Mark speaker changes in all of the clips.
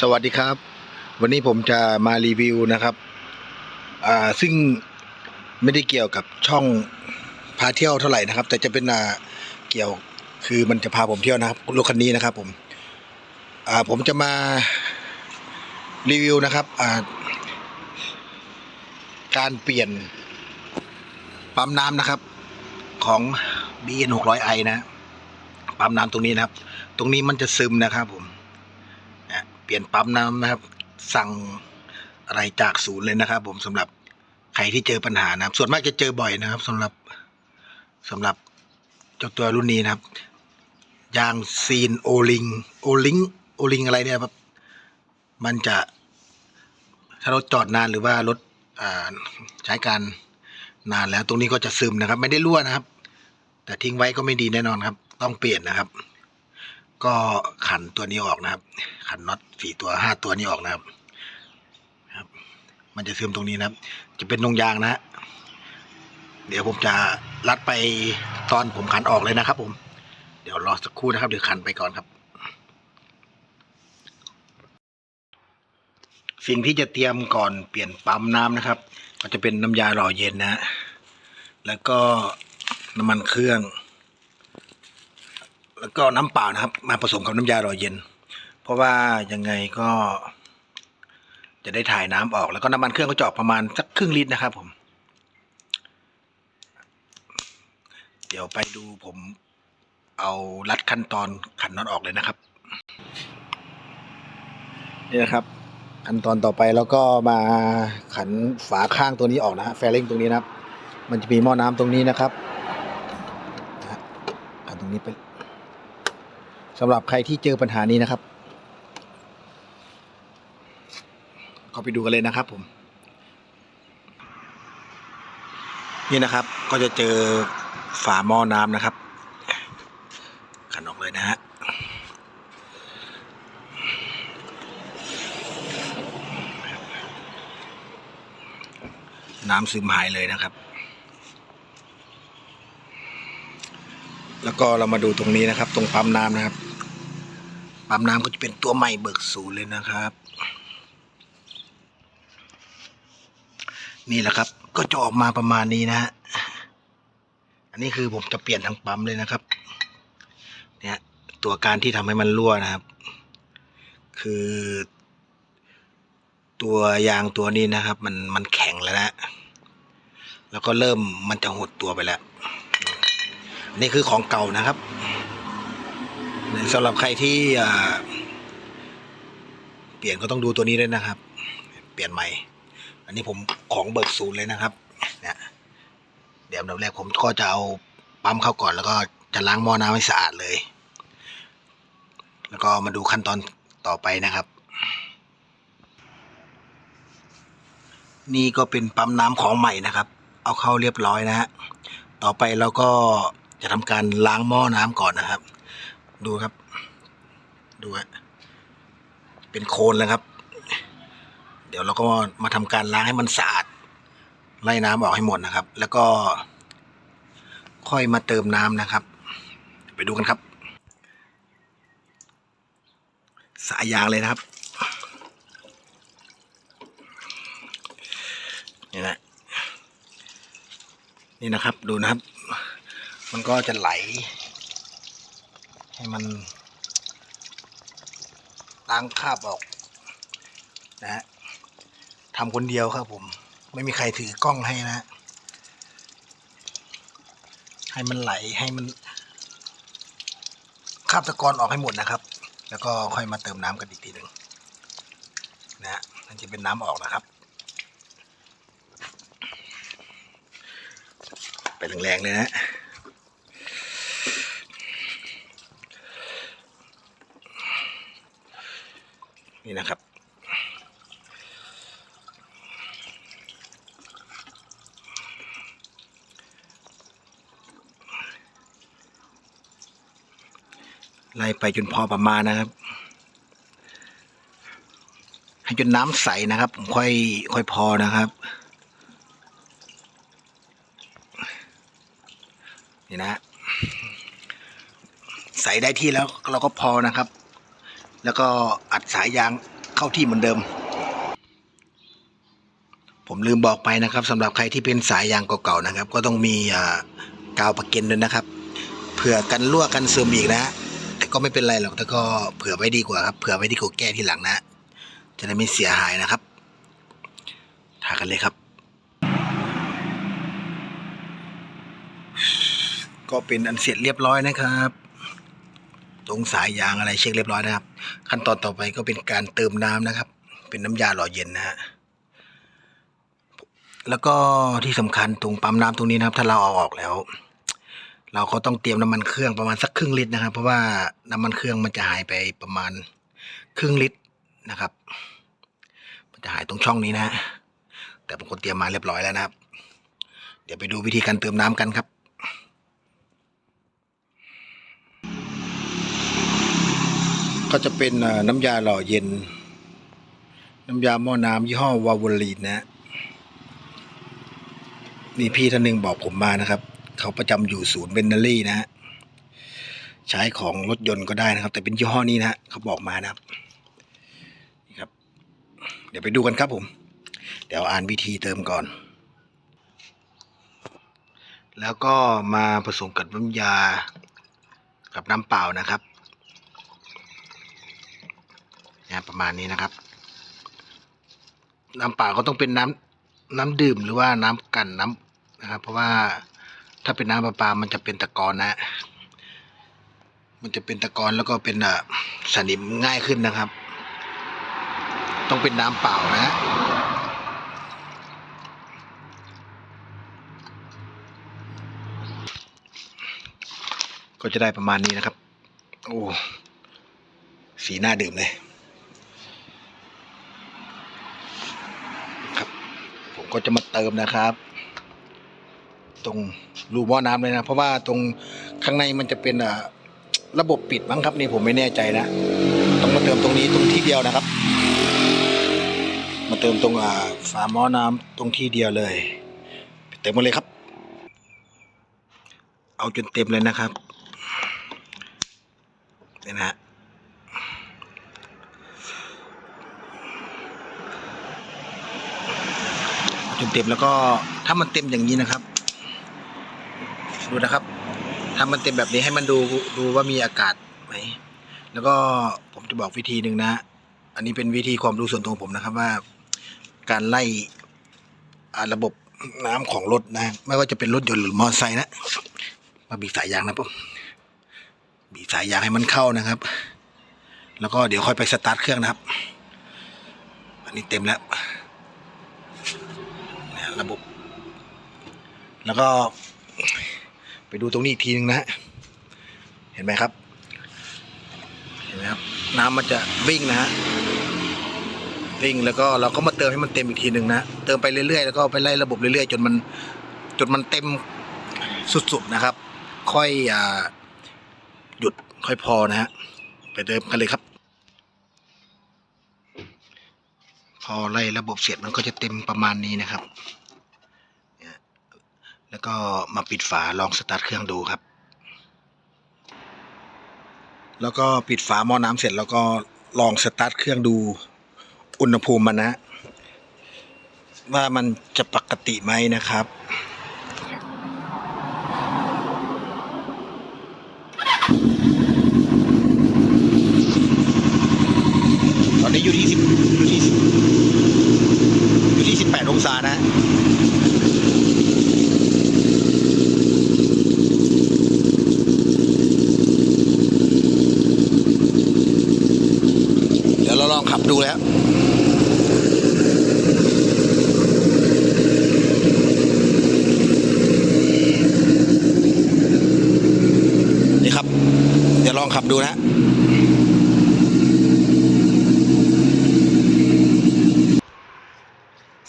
Speaker 1: สวัสดีครับ วันนี้ผมจะมารีวิวนะครับ อ่าซึ่งไม่ได้เกี่ยวกับช่องพาเที่ยวเท่าไหร่นะครับ แต่จะเป็นอ่าเกี่ยวคือมันจะพาผมเที่ยวนะครับรถคันนี้นะครับ ผมอ่าผมจะมารีวิวนะครับอ่าการเปลี่ยนปั๊มน้ำนะครับ ของ BN 600i นะปั๊มน้ำตรงนี้นะครับ ตรงนี้มันจะซึมนะครับผม ลี่ยนปั๊มน้ำนะครับ สั่งอะไรจากศูนย์เลยนะครับ ผมสำหรับใครที่เจอปัญหานะครับ ส่วนมากจะเจอบ่อยนะครับสำหรับสำหรับเจ้าตัวรุ่นนี้นะครับ ยางซีนโอลิงโอลิงโอลิงอะไรเนี่ยครับ มันจะถ้ารถจอดนานหรือว่ารถใช้การนานแล้วตรงนี้ก็จะซึมนะครับ ไม่ได้รั่วนะครับ แต่ทิ้งไว้ก็ไม่ดีแน่นอนครับ ต้องเปลี่ยนนะครับ ก็ขันตัวนี้ออกนะครับ ขันน็อตสี่ตัวห้าตัวนี้ออกนะครับครับ มันจะซึมตรงนี้นะครับ จะเป็นนงยางนะ เดี๋ยวผมจะรัดไปตอนผมขันออกเลยนะครับ ผม เดี๋ยวรอสักครู่นะครับ เดี๋ยวขันไปก่อนครับ สิ่งที่จะเตรียมก่อนเปลี่ยนปั๊มน้ำนะครับ ก็จะเป็นน้ำยาหล่อเย็นนะ แล้วก็น้ำมันเครื่อง แล้วก็น้ำเปล่านะครับ มาผสมกับน้ำยาหล่อเย็น เพราะว่ายังไงก็ จะได้ถ่ายน้ำออก แล้วก็น้ำมันเครื่องก็จอกประมาณสักครึ่งลิตรนะครับผม เดี๋ยวไปดูผมเอารัดขั้นตอนขันน็อตออกเลยนะครับ นี่นะครับ ขั้นตอนต่อไปแล้วก็มาขันฝาข้างตัวนี้ออกนะฮะแฟริงตรงนี้นะครับ มันจะมีหม้อน้ำตรงนี้นะครับขันตรงนี้ไป สำหรับใครที่เจอปัญหานี้นะครับก็ไปดูกันเลยนะครับ ผม นี่นะครับ ก็จะเจอฝาหม้อน้ำนะครับขันออกเลยนะฮะน้ำซึมหายเลยนะครับ แล้วก็เรามาดูตรงนี้นะครับ ตรงปั๊มน้ำนะครับ ปั๊มน้ำก็จะเป็นตัวใหม่เบิกศูนย์เลยนะครับ นี่แหละครับ ก็จะออกมาประมาณนี้นะฮะอันนี้คือผมจะเปลี่ยนทั้งปั๊มเลยนะครับ เนี่ยตัวการที่ทำให้มันรั่วนะครับ คือ ตัวยางตัวนี้นะครับ มันมันแข็งแล้วนะแล้วก็เริ่มมันจะหดตัวไปแล้ว นี่คือของเก่านะครับ สำหรับใครที่เปลี่ยนก็ต้องดูตัวนี้ด้วยนะครับ เปลี่ยนใหม่ อันนี้ผมของเบิกศูนย์เลยนะครับเนี่ยเดี๋ยวอันดับแรกผมก็จะเอาปั๊มเข้าก่อน แล้วก็จะล้างหม้อน้ำให้สะอาดเลย แล้วก็มาดูขั้นตอนต่อไปนะครับ นี่ก็เป็นปั๊มน้ำของใหม่นะครับ เอาเข้าเรียบร้อยนะฮะต่อไปเราก็จะทำการล้างหม้อน้ำก่อนนะครับ ดูครับ ดูฮะเป็นโคลนแล้วครับ เดี๋ยวเราก็มาทำการล้างให้มันสะอาดไล่น้ำออกให้หมดนะครับ แล้วก็ ค่อยมาเติมน้ำนะครับ ไปดูกันครับ สายยางเลยนะครับนี่นะนี่นะครับดูนะครับ มันก็จะไหล ให้มันล้างคราบออกนะฮะทำคนเดียวครับผม ไม่มีใครถือกล้องให้นะ ให้มันไหลให้มันคราบตะกอนออกให้หมดนะครับ แล้วก็ค่อยมาเติมน้ำกันอีกทีหนึ่งนะฮะมันจะเป็นน้ำออกนะครับไปแรงๆเลยนะ นี่นะครับ ไล่ไปจนพอประมาณนะครับ ให้จนน้ำใสนะครับ ผมค่อยค่อยพอนะครับ นี่นะ ใส่ได้ที่แล้วเราก็พอนะครับ แล้วก็อัดสายยางเข้าที่เหมือนเดิม ผมลืมบอกไปนะครับสำหรับใครที่เป็นสายยางเก่าๆนะครับ ก็ต้องมีกาวประเกันด้วยนะครับเผื่อกันรั่วกันซึมอีกนะ แต่ก็ไม่เป็นไรหรอกแต่ก็เผื่อไว้ดีกว่าครับเผื่อไว้ดีกว่าแก้ที่หลังนะ จะได้ไม่เสียหายนะครับทากันเลยครับ ก็เป็นอันเสร็จเรียบร้อยนะครับ ตรงสายยางอะไรเช็คเรียบร้อยนะครับ ขั้นตอนต่อไปก็เป็นการเติมน้ำนะครับ เป็นน้ำยาหล่อเย็นนะฮะแล้วก็ที่สำคัญตรงปั๊มน้ำตรงนี้นะครับ ถ้าเราเอาออกแล้ว เราก็ต้องเตรียมน้ำมันเครื่องประมาณสักครึ่งลิตรนะครับ เพราะว่าน้ำมันเครื่องมันจะหายไปประมาณครึ่งลิตรนะครับ มันจะหายตรงช่องนี้นะ แต่ผมก็เตรียมมาเรียบร้อยแล้วนะครับ เดี๋ยวไปดูวิธีการเติมน้ำกันครับ ก็จะเป็นน้ำยาหล่อเย็น น้ำยาหม้อน้ำยี่ห้อวาวลีนนะฮะมีพี่ท่านหนึ่งบอกผมมานะครับ เขาประจำอยู่ศูนย์เบนนารี่นะฮะใช้ของรถยนต์ก็ได้นะครับ แต่เป็นยี่ห้อนี้นะฮะเขาบอกมานะครับนี่ครับ เดี๋ยวไปดูกันครับผม เดี๋ยวอ่านวิธีเติมก่อน แล้วก็มาผสมกับน้ำยากับน้ำเปล่านะครับ นะประมาณนี้นะครับ น้ำเปล่าก็ต้องเป็นน้ำน้ำดื่มหรือว่าน้ำกันน้ำนะครับ เพราะว่าถ้าเป็นน้ำประปา มันจะเป็นตะกอนนะ มันจะเป็นตะกอนแล้วก็เป็นอะสนิมง่ายขึ้นนะครับ ต้องเป็นน้ำเปล่านะก็จะได้ประมาณนี้นะครับ โอ้ สีหน้าดื่มเลย ครับ ผม ก็จะมาเติมนะครับ ตรงรูหม้อน้ำเลยนะ เพราะว่าตรงข้างในมันจะเป็นระบบปิดมั้งครับนี่ผมไม่แน่ใจนะ ต้องมาเติมตรงนี้ตรงที่เดียวนะครับ มาเติมตรงฝาหม้อน้ำตรงที่เดียวเลยเติมมาเลยครับ เอาจนเต็มเลยนะครับเนี่ยนะฮะ เต็มแล้วก็ถ้ามันเต็มอย่างนี้นะครับ ดูนะครับถ้ามันเต็มแบบนี้ให้มันดูดูว่ามีอากาศไหมแล้วก็ผมจะบอกวิธีหนึ่งนะ อันนี้เป็นวิธีความรู้ส่วนตัวผมนะครับว่า การไล่ระบบน้ำของรถนะ ไม่ว่าจะเป็นรถยนต์หรือมอเตอร์ไซค์นะมาบีบสายยางนะผมบีบสายยางให้มันเข้านะครับ แล้วก็เดี๋ยวค่อยไปสตาร์ทเครื่องนะครับ อันนี้เต็มแล้ว ระบบ แล้วก็ไปดูตรงนี้อีกทีนึงนะฮะเห็นไหมครับ เห็นไหมครับ น้ำมันจะวิ่งนะฮะวิ่งแล้วก็เราก็มาเติมให้มันเต็มอีกทีหนึ่งนะเติมไปเรื่อยๆแล้วก็ไปไล่ระบบเรื่อยๆ จนมันจนมันเต็มสุดๆนะครับ ค่อยอ่าหยุดค่อยพอนะฮะไปเติมกันเลยครับ พอไล่ระบบเสร็จมันก็จะเต็มประมาณนี้นะครับ แล้วก็มาปิดฝาลองสตาร์ทเครื่องดูครับ แล้วก็ปิดฝาหม้อน้ำเสร็จแล้วก็ลองสตาร์ทเครื่องดูอุณหภูมิมันนะ ว่ามันจะปกติไหมนะครับตอนนี้อยู่ที่สิบอยู่ที่อยู่ที่สิบแปดองศานะ เดี๋ยวเราลองขับดูแล้ว นี่ครับ เดี๋ยวลองขับดูนะ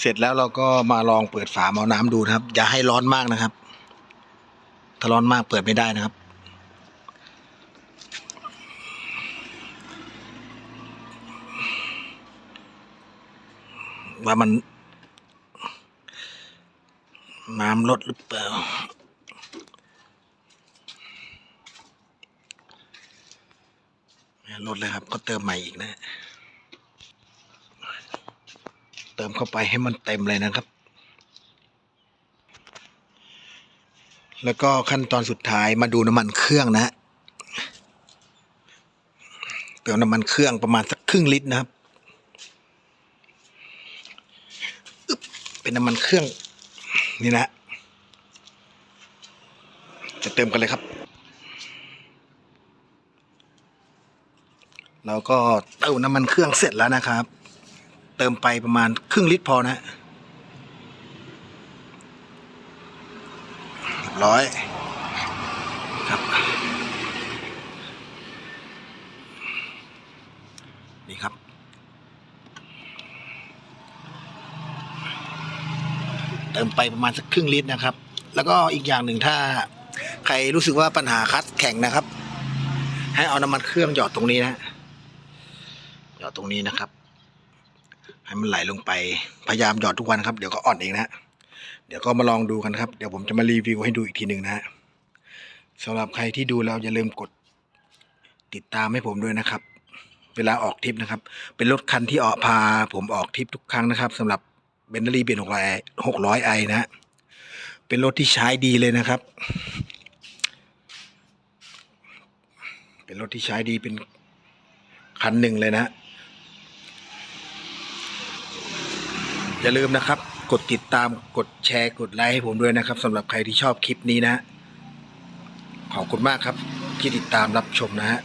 Speaker 1: เสร็จแล้วเราก็มาลองเปิดฝาหม้อน้ำดูนะครับ อย่าให้ร้อนมากนะครับ ถ้าร้อนมากเปิดไม่ได้นะครับ ว่ามัน น้ำลดหรือเปล่าลดเลยครับ ก็เติมใหม่อีกนะ ติมเข้าไปให้มันเต็มเลยนะครับ แล้วก็ขั้นตอนสุดท้ายมาดูน้ำมันเครื่องนะฮะเติมน้ำมันเครื่องประมาณสักครึ่งลิตรนะครับ เป็นน้ำมันเครื่องนี่นะฮะจะเติมกันเลยครับเราก็เติมน้ำมันเครื่องเสร็จแล้วนะครับ เติมไปประมาณครึ่งลิตรพอนะเรียบร้อยครับนี่ครับ เติมไปประมาณสักครึ่งลิตรนะครับ แล้วก็อีกอย่างหนึ่งถ้าใครรู้สึกว่าปัญหาคัสแข็งนะครับ ให้เอาน้ำมันเครื่องหยอดตรงนี้นะหยอดตรงนี้นะครับ ให้มันไหลลงไปพยายามหยอดทุกวันครับเดี๋ยวก็อ่อนเองนะเดี๋ยวก็มาลองดูกันครับเดี๋ยวผมจะมารีวิวให้ดูอีกทีหนึ่งนะฮะสำหรับใครที่ดูแล้วอย่าลืมกดติดตามให้ผมด้วยนะครับ เวลาออกทริปนะครับ เป็นรถคันที่ออกพา ผมออกทริปทุกครั้งนะครับสำหรับเบนเนอรี่เบียนหกร้อยหกร้อยไอนะฮะเป็นรถที่ใช้ดีเลยนะครับ เป็นรถที่ใช้ดีเป็นคันหนึ่งเลยนะ อย่าลืมนะครับ กดติดตามกดแชร์กดไลค์ให้ผมด้วยนะครับสำหรับใครที่ชอบคลิปนี้นะ ขอบคุณมากครับที่ติดตามรับชมนะฮะ